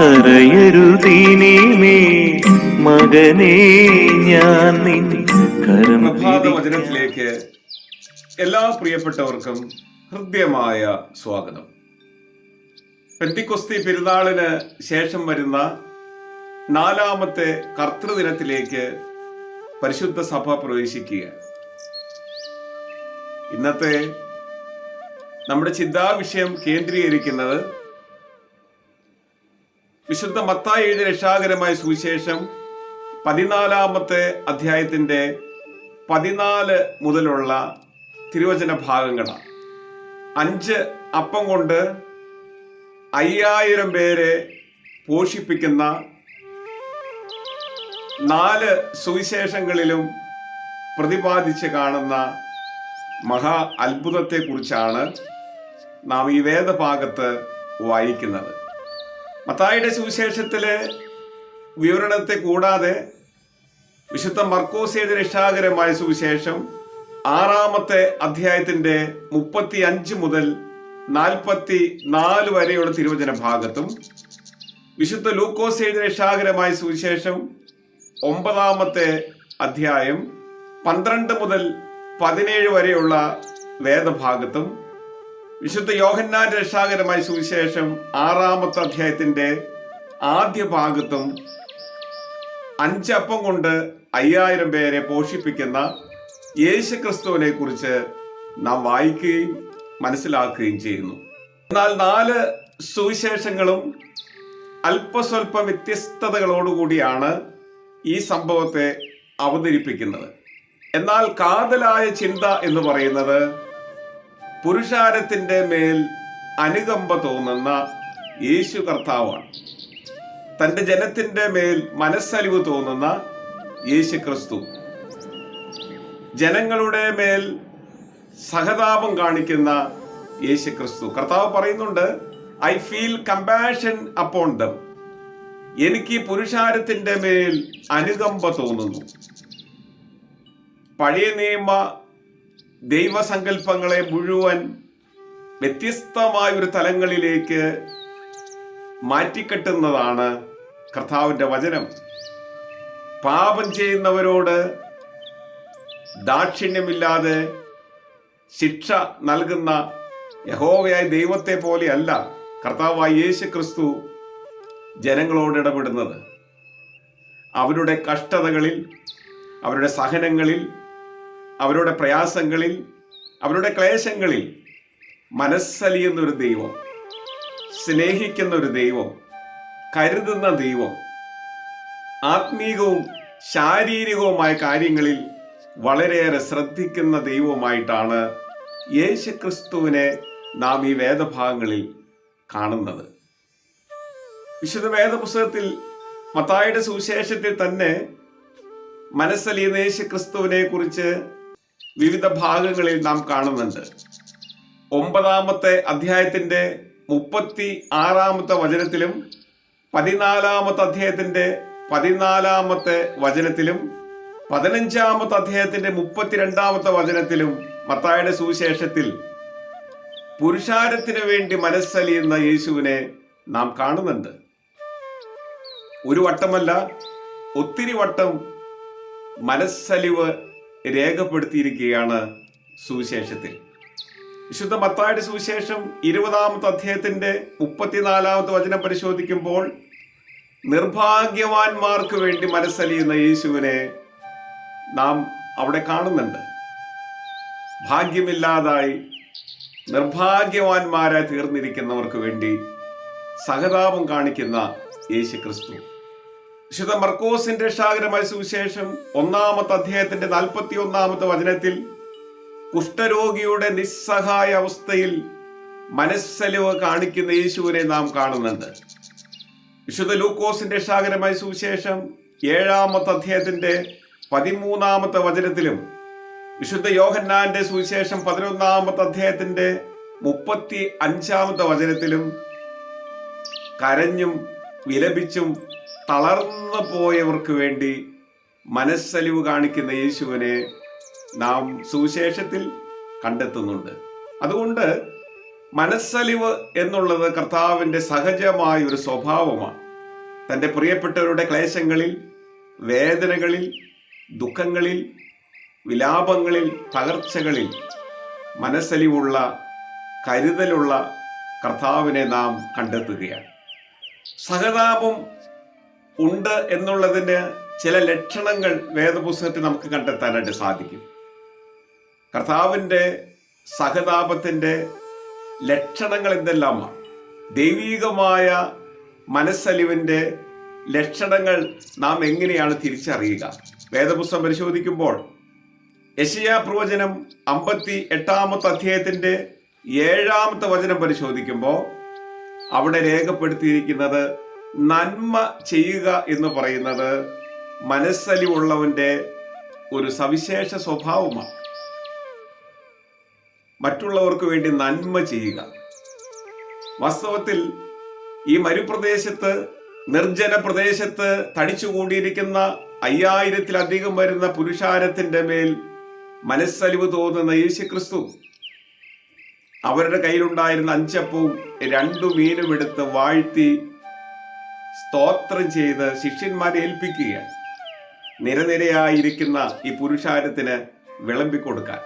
കരയരുതീനീമേ. മകനേ ഞാൻ വചനത്തിലേക്ക് എല്ലാ പ്രിയപ്പെട്ടവർക്കും ഹൃദ്യമായ സ്വാഗതം. പെന്തിക്കൊസ്തി പെരുന്നാളിന് ശേഷം വരുന്ന നാലാമത്തെ കർത്തൃദിനത്തിലേക്ക് പരിശുദ്ധ സഭ പ്രവേശിക്കുക ഇന്നത്തെ നമ്മുടെ ചിന്താവിഷയം കേന്ദ്രീകരിക്കുന്നത് വിശുദ്ധ മത്തായി എഴുതിയ രക്ഷാകരമായ സുവിശേഷം പതിനാലാമത്തെ അധ്യായത്തിന്റെ പതിനാല് മുതലുള്ള തിരുവചന ഭാഗങ്ങളാണ്. അഞ്ച് അപ്പം കൊണ്ട് അയ്യായിരം പേരെ പോഷിപ്പിക്കുന്ന നാല് സുവിശേഷങ്ങളിലും പ്രതിപാദിച്ച് കാണുന്ന മഹാ അത്ഭുതത്തെക്കുറിച്ചാണ് നാം ഈ വേദഭാഗത്ത് വായിക്കുന്നത്. മത്തായിയുടെ സുവിശേഷത്തിലെ വിവരണത്തെ കൂടാതെ വിശുദ്ധ മർക്കോസയുടെ രക്ഷാകരമായ സുവിശേഷം ആറാമത്തെ അധ്യായത്തിന്റെ മുപ്പത്തി അഞ്ച് മുതൽ നാൽപ്പത്തി നാല് വരെയുള്ള തിരുവചന ഭാഗത്തും വിശുദ്ധ ലൂക്കോസ് എഴുതിയ രക്ഷാകരമായ സുവിശേഷം ഒമ്പതാമത്തെ അധ്യായം പന്ത്രണ്ട് മുതൽ പതിനേഴ് വരെയുള്ള വേദഭാഗത്തും വിശുദ്ധ യോഹന്നാൻ രക്ഷാകരമായ സുവിശേഷം ആറാമത്തെ അധ്യായത്തിന്റെ ആദ്യ ഭാഗത്തും അഞ്ചപ്പം കൊണ്ട് അയ്യായിരം പേരെ പോഷിപ്പിക്കുന്ന യേശു ക്രിസ്തുവിനെ കുറിച്ച് നാം വായിക്കുകയും മനസ്സിലാക്കുകയും ചെയ്യുന്നു. എന്നാൽ നാല് സുവിശേഷങ്ങളും അല്പസ്വല്പ വ്യത്യസ്തതകളോടുകൂടിയാണ് ഈ സംഭവത്തെ അവതരിപ്പിക്കുന്നത്. എന്നാൽ കാതലായ ചിന്ത എന്ന് പറയുന്നത് പുരുഷാരത്തിന്റെ മേൽ അനുകമ്പ തോന്നുന്ന യേശു കർത്താവാണ്. തന്റെ ജനത്തിന്റെ മേൽ മനസ്സലിവ് തോന്നുന്ന യേശു ക്രിസ്തു. ജനങ്ങളുടെ മേൽ സഹതാപം കാണിക്കുന്ന യേശു ക്രിസ്തു. കർത്താവ് പറയുന്നുണ്ട് I feel compassion upon them. എനിക്ക് പുരുഷാരത്തിന്റെ മേൽ അനുകമ്പ തോന്നുന്നു. പഴയ നിയമ ദൈവസങ്കല്പങ്ങളെ മുഴുവൻ വ്യത്യസ്തമായ ഒരു തലങ്ങളിലേക്ക് മാറ്റിക്കെട്ടുന്നതാണ് കർത്താവിന്റെ വചനം. പാപം ചെയ്യുന്നവരോട് ദാക്ഷിണ്യമില്ലാതെ ശിക്ഷ നൽകുന്ന യഹോവയായ ദൈവത്തെ പോലെയല്ല കർത്താവായ യേശു ക്രിസ്തു ജനങ്ങളോട് ഇടപെടുന്നത്. അവരുടെ കഷ്ടതകളിൽ അവരുടെ സഹനങ്ങളിൽ അവരുടെ പ്രയാസങ്ങളിൽ അവരുടെ ക്ലേശങ്ങളിൽ മനസ്സലിയുന്ന ഒരു ദൈവം സ്നേഹിക്കുന്ന ഒരു ദൈവം കരുതുന്ന ദൈവം ആത്മീകവും ശാരീരികവുമായ കാര്യങ്ങളിൽ വളരെയേറെ ശ്രദ്ധിക്കുന്ന ദൈവമായിട്ടാണ് യേശു ക്രിസ്തുവിനെ നാം ഈ വേദഭാഗങ്ങളിൽ കാണുന്നത്. വിശുദ്ധ വേദപുസ്തകത്തിൽ മത്തായുടെ സുവിശേഷത്തിൽ തന്നെ മനസ്സലിയുന്ന യേശു ക്രിസ്തുവിനെ കുറിച്ച് വിവിധ ഭാഗങ്ങളിൽ നാം കാണുന്നുണ്ട്. ഒമ്പതാമത്തെ അധ്യായത്തിന്റെ മുപ്പത്തി ആറാമത്തെ വചനത്തിലും പതിനാലാമത്തെ അധ്യായത്തിന്റെ പതിനാലാമത്തെ വചനത്തിലും പതിനഞ്ചാമത്തെ അധ്യായത്തിന്റെ മുപ്പത്തിരണ്ടാമത്തെ വചനത്തിലും മത്തായുടെ സുവിശേഷത്തിൽ പുരുഷാരത്തിന് വേണ്ടി മനസ്സലിയുന്ന യേശുവിനെ നാം കാണുന്നുണ്ട്. ഒരു വട്ടമല്ല ഒത്തിരി വട്ടം മനസ്സലിവ് രേഖപ്പെടുത്തിയിരിക്കുകയാണ് സുവിശേഷത്തിൽ. വിശുദ്ധ മത്തായുടെ സുവിശേഷം ഇരുപതാമത്തെ അധ്യായത്തിന്റെ മുപ്പത്തിനാലാമത്തെ വചനം പരിശോധിക്കുമ്പോൾ നിർഭാഗ്യവാന്മാർക്ക് വേണ്ടി മനസ്സലിയുന്ന യേശുവിനെ നാം അവിടെ കാണുന്നുണ്ട്. ഭാഗ്യമില്ലാതായി നിർഭാഗ്യവാന്മാരായി തീർന്നിരിക്കുന്നവർക്ക് വേണ്ടി സഹതാപം കാണിക്കുന്ന യേശു ക്രിസ്തു വിശുദ്ധ മർക്കോസിന്റെ ഷാകരമായ സുവിശേഷം ഒന്നാമത്തെ അധ്യായത്തിന്റെ നാൽപ്പത്തി ഒന്നാമത്തെ വചനത്തിൽ കുഷ്ഠരോഗിയുടെ നിസ്സഹായ അവസ്ഥയിൽ മനസ്സലിവ് കാണിക്കുന്ന യേശുവിനെ നാം കാണുന്നുണ്ട്. വിശുദ്ധ ലൂക്കോസിന്റെ ഷാകരമായ സുവിശേഷം ഏഴാമത്തെ അധ്യായത്തിന്റെ പതിമൂന്നാമത്തെ വചനത്തിലും വിശുദ്ധ യോഹന്നാന്റെ സുവിശേഷം പതിനൊന്നാമത്തെ അധ്യായത്തിന്റെ മുപ്പത്തി അഞ്ചാമത്തെ വചനത്തിലും കരഞ്ഞും വിലപിച്ചും തളർന്നു പോയവർക്ക് വേണ്ടി മനസ്സലിവ് കാണിക്കുന്ന യേശുവിനെ നാം സുവിശേഷത്തിൽ കണ്ടെത്തുന്നുണ്ട്. അതുകൊണ്ട് മനസ്സലിവ് എന്നുള്ളത് കർത്താവിന്റെ സഹജമായ ഒരു സ്വഭാവമാണ്. തന്റെ പ്രിയപ്പെട്ടവരുടെ ക്ലേശങ്ങളിൽ വേദനകളിൽ ദുഃഖങ്ങളിൽ വിലാപങ്ങളിൽ തകർച്ചകളിൽ മനസ്സലിവുള്ള കരുതലുള്ള കർത്താവിനെ നാം കണ്ടെത്തുകയാണ്. സഹതാപം ഉണ്ട് എന്നുള്ളതിന് ചില ലക്ഷണങ്ങൾ വേദപുസ്തകത്തിൽ നമുക്ക് കണ്ടെത്താനായിട്ട് സാധിക്കും. കർത്താവിന്റെ സഹതാപത്തിന്റെ ലക്ഷണങ്ങൾ എന്തെല്ലാമാണ്? ദൈവീകമായ മനസ്സലിവിന്റെ ലക്ഷണങ്ങൾ നാം എങ്ങനെയാണ് തിരിച്ചറിയുക? വേദപുസ്തകം പരിശോധിക്കുമ്പോൾ യശയാ പ്രവചനം അമ്പത്തി എട്ടാമത്തെ അധ്യായത്തിന്റെ ഏഴാമത്തെ വചനം പരിശോധിക്കുമ്പോൾ അവിടെ രേഖപ്പെടുത്തിയിരിക്കുന്നത് നന്മ ചെയ്യുക എന്ന് പറയുന്നത് മനസ്സലിവുള്ളവന്റെ ഒരു സവിശേഷ സ്വഭാവമാണ്. മറ്റുള്ളവർക്ക് വേണ്ടി നന്മ ചെയ്യുക. വാസ്തവത്തിൽ ഈ മരുപ്രദേശത്ത് നിർജന പ്രദേശത്ത് തടിച്ചുകൂടിയിരിക്കുന്ന അയ്യായിരത്തിലധികം വരുന്ന പുരുഷാരത്തിന്റെ മേൽ മനസ്സലിവ് തോന്നുന്ന യേശുക്രിസ്തു അവരുടെ കയ്യിലുണ്ടായിരുന്ന അഞ്ചപ്പവും രണ്ടു മീനും എടുത്ത് വാഴ്ത്തി സ്തോത്രം ചെയ്ത് ശിഷ്യന്മാരെ ഏൽപ്പിക്കുകയാണ്. നിരനിരയായിരിക്കുന്ന ഈ പുരുഷാരത്തിന് വിളമ്പിക്കൊടുക്കാൻ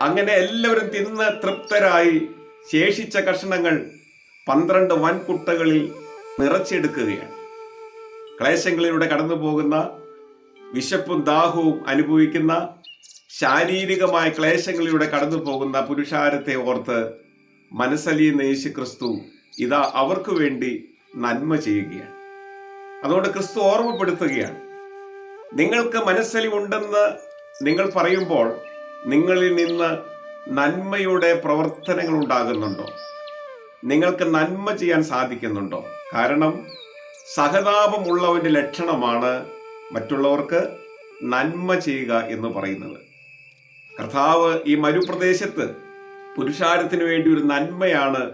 അങ്ങനെ എല്ലാവരും തിന്ന് തൃപ്തരായി ശേഷിച്ച കഷണങ്ങൾ പന്ത്രണ്ട് വൻകുട്ടകളിൽ നിറച്ചെടുക്കുകയാണ്. ക്ലേശങ്ങളിലൂടെ കടന്നു പോകുന്ന വിശപ്പും ദാഹവും അനുഭവിക്കുന്ന ശാരീരികമായ ക്ലേശങ്ങളിലൂടെ കടന്നു പോകുന്ന പുരുഷാരത്തെ ഓർത്ത് മനസ്സലിയുന്ന യേശു ക്രിസ്തു ഇതാ അവർക്ക് വേണ്ടി നന്മ ചെയ്യുകയാണ്. അതുകൊണ്ട് ക്രിസ്തു ഓർമ്മപ്പെടുത്തുകയാണ്. നിങ്ങൾക്ക് മനസ്സലിവുണ്ടെന്ന് നിങ്ങൾ പറയുമ്പോൾ നിങ്ങളിൽ നിന്ന് നന്മയുടെ പ്രവർത്തനങ്ങൾ ഉണ്ടാകുന്നുണ്ടോ? നിങ്ങൾക്ക് നന്മ ചെയ്യാൻ സാധിക്കുന്നുണ്ടോ? കാരണം സഹതാപമുള്ളവന്റെ ലക്ഷണമാണ് മറ്റുള്ളവർക്ക് നന്മ ചെയ്യുക എന്ന് പറയുന്നത്. കർത്താവ് ഈ മരുപ്രദേശത്ത് പുരുഷാരത്തിന് വേണ്ടി ഒരു നന്മയാണ്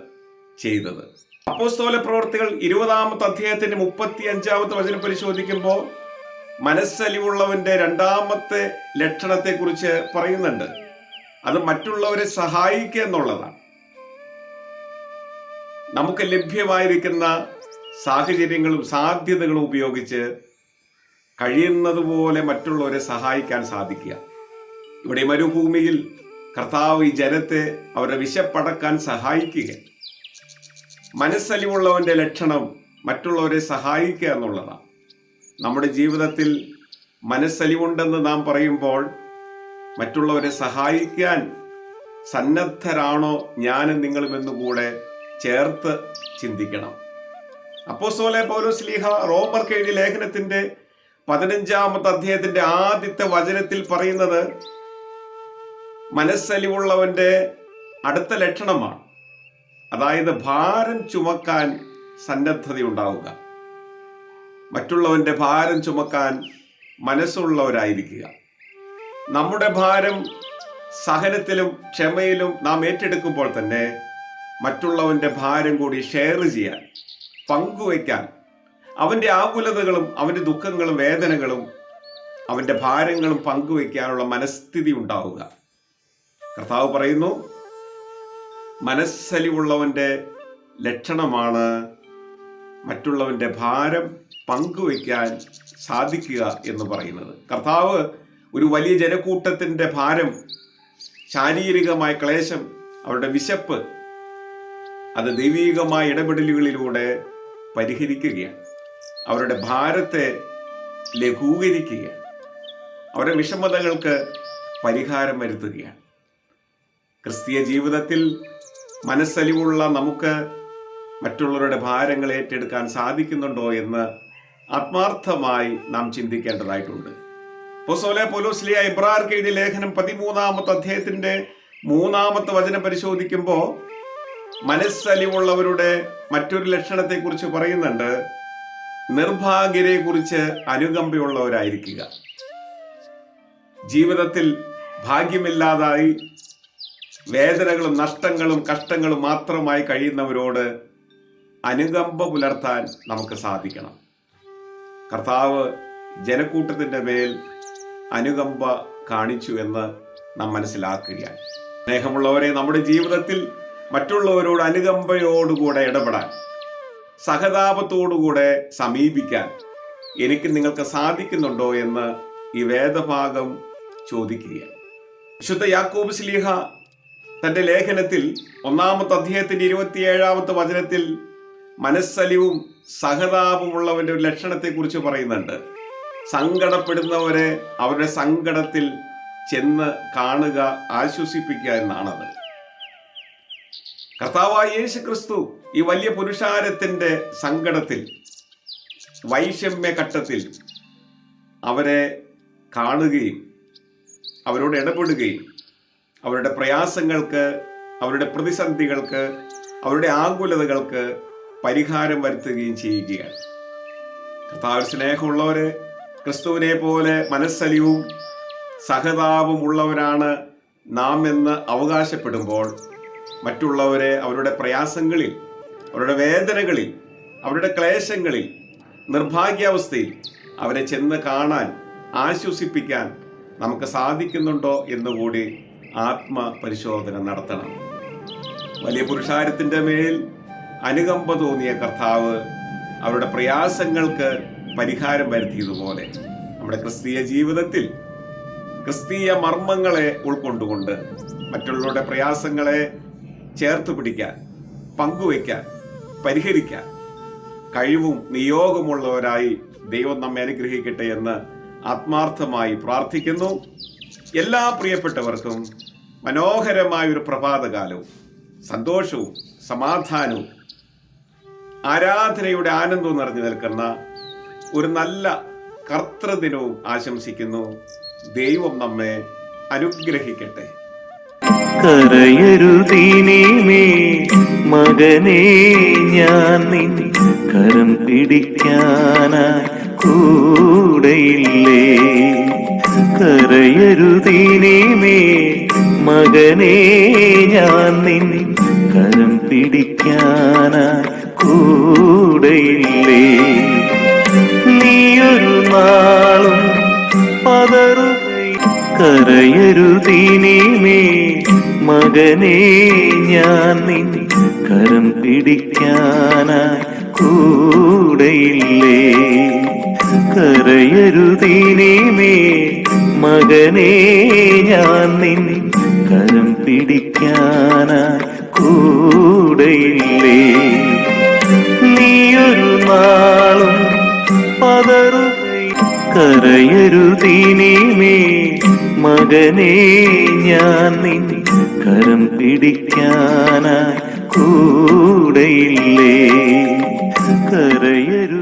ചെയ്തത്. അപ്പോസ്തോല പ്രവർത്തികൾ ഇരുപതാമത്തെ അധ്യായത്തിന്റെ മുപ്പത്തി അഞ്ചാമത്തെ വചനം പരിശോധിക്കുമ്പോൾ മനസ്സലിവുള്ളവന്റെ രണ്ടാമത്തെ ലക്ഷണത്തെക്കുറിച്ച് പറയുന്നുണ്ട്. അത് മറ്റുള്ളവരെ സഹായിക്കുക എന്നുള്ളതാണ്. നമുക്ക് ലഭ്യമായിരിക്കുന്ന സാഹചര്യങ്ങളും സാധ്യതകളും ഉപയോഗിച്ച് കഴിയുന്നതുപോലെ മറ്റുള്ളവരെ സഹായിക്കാൻ സാധിക്കുക. ഇവിടെ മരുഭൂമിയിൽ കർത്താവ് ഈ ജനത്തെ അവരുടെ വിശപ്പടക്കാൻ സഹായിക്കുക. മനസ്സലിവുള്ളവന്റെ ലക്ഷണം മറ്റുള്ളവരെ സഹായിക്കുക എന്നുള്ളതാണ്. നമ്മുടെ ജീവിതത്തിൽ മനസ്സലിവുണ്ടെന്ന് നാം പറയുമ്പോൾ മറ്റുള്ളവരെ സഹായിക്കാൻ സന്നദ്ധരാണോ ഞാനും നിങ്ങളും എന്നുകൂടെ ചേർത്ത് ചിന്തിക്കണം. അപ്പോസ്തോലെ പൗലോസ്ലീഹ റോമർക്ക് എഴുതിയ ലേഖനത്തിന്റെ പതിനഞ്ചാമത്തെ അധ്യായത്തിന്റെ ആദ്യത്തെ വചനത്തിൽ പറയുന്നത് മനസ്സലിവുള്ളവന്റെ അടുത്ത ലക്ഷണമാണ്. അതായത് ഭാരം ചുമക്കാൻ സന്നദ്ധതയുണ്ടാവുക. മറ്റുള്ളവന്റെ ഭാരം ചുമക്കാൻ മനസ്സുള്ളവരായിരിക്കുക. നമ്മുടെ ഭാരം സഹനത്തിലും ക്ഷമയിലും നാം ഏറ്റെടുക്കുമ്പോൾ തന്നെ മറ്റുള്ളവന്റെ ഭാരം കൂടി ഷെയർ ചെയ്യാൻ പങ്കുവയ്ക്കാൻ അവന്റെ ആകുലതകളും അവന്റെ ദുഃഖങ്ങളും വേദനകളും അവന്റെ ഭാരങ്ങളും പങ്കുവയ്ക്കാനുള്ള മനസ്ഥിതി ഉണ്ടാവുക. കർത്താവ് പറയുന്നു മനസ്സലിവുള്ളവന്റെ ലക്ഷണമാണ് മറ്റുള്ളവന്റെ ഭാരം പങ്കുവയ്ക്കാൻ സാധിക്കുക എന്ന് പറയുന്നത്. കർത്താവ് ഒരു വലിയ ജനക്കൂട്ടത്തിന്റെ ഭാരം ശാരീരികമായ ക്ലേശം അവരുടെ വിശപ്പ് അത് ദൈവീകമായ ഇടപെടലുകളിലൂടെ പരിഹരിക്കുകയാണ്. അവരുടെ ഭാരത്തെ ലഘൂകരിക്കുകയാണ്. അവരുടെ വിഷമതകൾക്ക് പരിഹാരം വരുത്തുകയാണ്. ക്രിസ്തീയ ജീവിതത്തിൽ മനസ്സലിവുള്ള നമുക്ക് മറ്റുള്ളവരുടെ ഭാരങ്ങൾ ഏറ്റെടുക്കാൻ സാധിക്കുന്നുണ്ടോ എന്ന് ആത്മാർത്ഥമായി നാം ചിന്തിക്കേണ്ടതായിട്ടുണ്ട്. പൊസോലെ പൊലോസ്ലിയ ഇബ്രാർക്ക് എഴുതിയ ലേഖനം പതിമൂന്നാമത്തെ അദ്ദേഹത്തിന്റെ മൂന്നാമത്തെ വചനം പരിശോധിക്കുമ്പോൾ മനസ്സലിവുള്ളവരുടെ മറ്റൊരു ലക്ഷണത്തെക്കുറിച്ച് പറയുന്നുണ്ട്. നിർഭാഗ്യരെ കുറിച്ച് അനുകമ്പയുള്ളവരായിരിക്കുക. ജീവിതത്തിൽ ഭാഗ്യമില്ലാതായി വേദനകളും നഷ്ടങ്ങളും കഷ്ടങ്ങളും മാത്രമായി കഴിയുന്നവരോട് അനുകമ്പ പുലർത്താൻ നമുക്ക് സാധിക്കണം. കർത്താവ് ജനക്കൂട്ടത്തിന്റെ മേൽ അനുകമ്പ കാണിച്ചു എന്ന് നാം മനസ്സിലാക്കുകയാണ്. സ്നേഹമുള്ളവരെ നമ്മുടെ ജീവിതത്തിൽ മറ്റുള്ളവരോട് അനുകമ്പയോടുകൂടെ ഇടപെടാൻ സഹതാപത്തോടുകൂടെ സമീപിക്കാൻ എനിക്ക് നിങ്ങൾക്ക് സാധിക്കുന്നുണ്ടോ എന്ന് ഈ വേദഭാഗം ചോദിക്കുകയാണ്. വിശുദ്ധ യാക്കോബ് സ്ലീഹ തന്റെ ലേഖനത്തിൽ ഒന്നാമത്തെ അദ്ദേഹത്തിന്റെ ഇരുപത്തിയേഴാമത്തെ വചനത്തിൽ മനസ്സലിവും സഹതാപമുള്ളവന്റെ ഒരു ലക്ഷണത്തെക്കുറിച്ച് പറയുന്നുണ്ട്. സങ്കടപ്പെടുന്നവരെ അവരുടെ സങ്കടത്തിൽ ചെന്ന് കാണുക ആശ്വസിപ്പിക്കുക എന്നാണത്. കർത്താവായ യേശു ക്രിസ്തു ഈ വലിയ പുരുഷാരത്തിന്റെ സങ്കടത്തിൽ വൈഷമ്യ ഘട്ടത്തിൽ അവരെ കാണുകയും അവരോട് ഇടപെടുകയും അവരുടെ പ്രയാസങ്ങൾക്ക് അവരുടെ പ്രതിസന്ധികൾക്ക് അവരുടെ ആകുലതകൾക്ക് പരിഹാരം വരുത്തുകയും ചെയ്യുകയാണ്. കർത്താവ് സ്നേഹമുള്ളവര് ക്രിസ്തുവിനെ പോലെ മനസ്സലിവും സഹതാപവും ഉള്ളവരാണ് നാം എന്ന് അവകാശപ്പെടുമ്പോൾ മറ്റുള്ളവരെ അവരുടെ പ്രയാസങ്ങളിൽ അവരുടെ വേദനകളിൽ അവരുടെ ക്ലേശങ്ങളിൽ നിർഭാഗ്യാവസ്ഥയിൽ അവരെ ചെന്ന് കാണാൻ ആശ്വസിപ്പിക്കാൻ നമുക്ക് സാധിക്കുന്നുണ്ടോ എന്നുകൂടി ആത്മപരിശോധന നടത്തണം. വലിയ പുരുഷാരത്തിന്റെ മേൽ അനുകമ്പ തോന്നിയ കർത്താവ് അവരുടെ പ്രയാസങ്ങൾക്ക് പരിഹാരം വരുത്തിയതുപോലെ നമ്മുടെ ക്രിസ്തീയ ജീവിതത്തിൽ ക്രിസ്തീയ മർമ്മങ്ങളെ ഉൾക്കൊണ്ടുകൊണ്ട് മറ്റുള്ളവരുടെ പ്രയാസങ്ങളെ ചേർത്ത് പിടിക്കാൻ പങ്കുവയ്ക്കാൻ പരിഹരിക്കാൻ കഴിവും നിയോഗമുള്ളവരായി ദൈവം നമ്മെ അനുഗ്രഹിക്കട്ടെ എന്ന് ആത്മാർത്ഥമായി പ്രാർത്ഥിക്കുന്നു. എല്ലാ പ്രിയപ്പെട്ടവർക്കും മനോഹരമായ ഒരു പ്രഭാതകാലവും സന്തോഷവും സമാധാനവും ആരാധനയുടെ ആനന്ദവും നിറഞ്ഞു നിൽക്കുന്ന ഒരു നല്ല കർത്തൃദിനവും ആശംസിക്കുന്നു. ദൈവം നമ്മെ അനുഗ്രഹിക്കട്ടെ. ഞാൻ നിൻ കരം പിടിക്കാനായി കൂടെയില്ലേ? കരയരുതീനീമേ മകനെ ഞാൻ നിന്നെ കരം പിടിക്കാനാ കൂടെയില്ലേ? നീയൊരു നാളും പതറു കരയരുതീനീമേ മകനെ ഞാൻ നിന്നെ കരം പിടിക്കാനായി കൂടെയില്ലേ? കരയരുതീനീമേ മകനെ ഞാൻ നിൻ കരം പിടിക്കാനാ കൂടെയില്ലേ? നീയൊരു നാളും പതറു കരയരുതിനിമേ മകനെ ഞാൻ നിൻ കരം പിടിക്കാനായി കൂടെയില്ലേ? കരയരു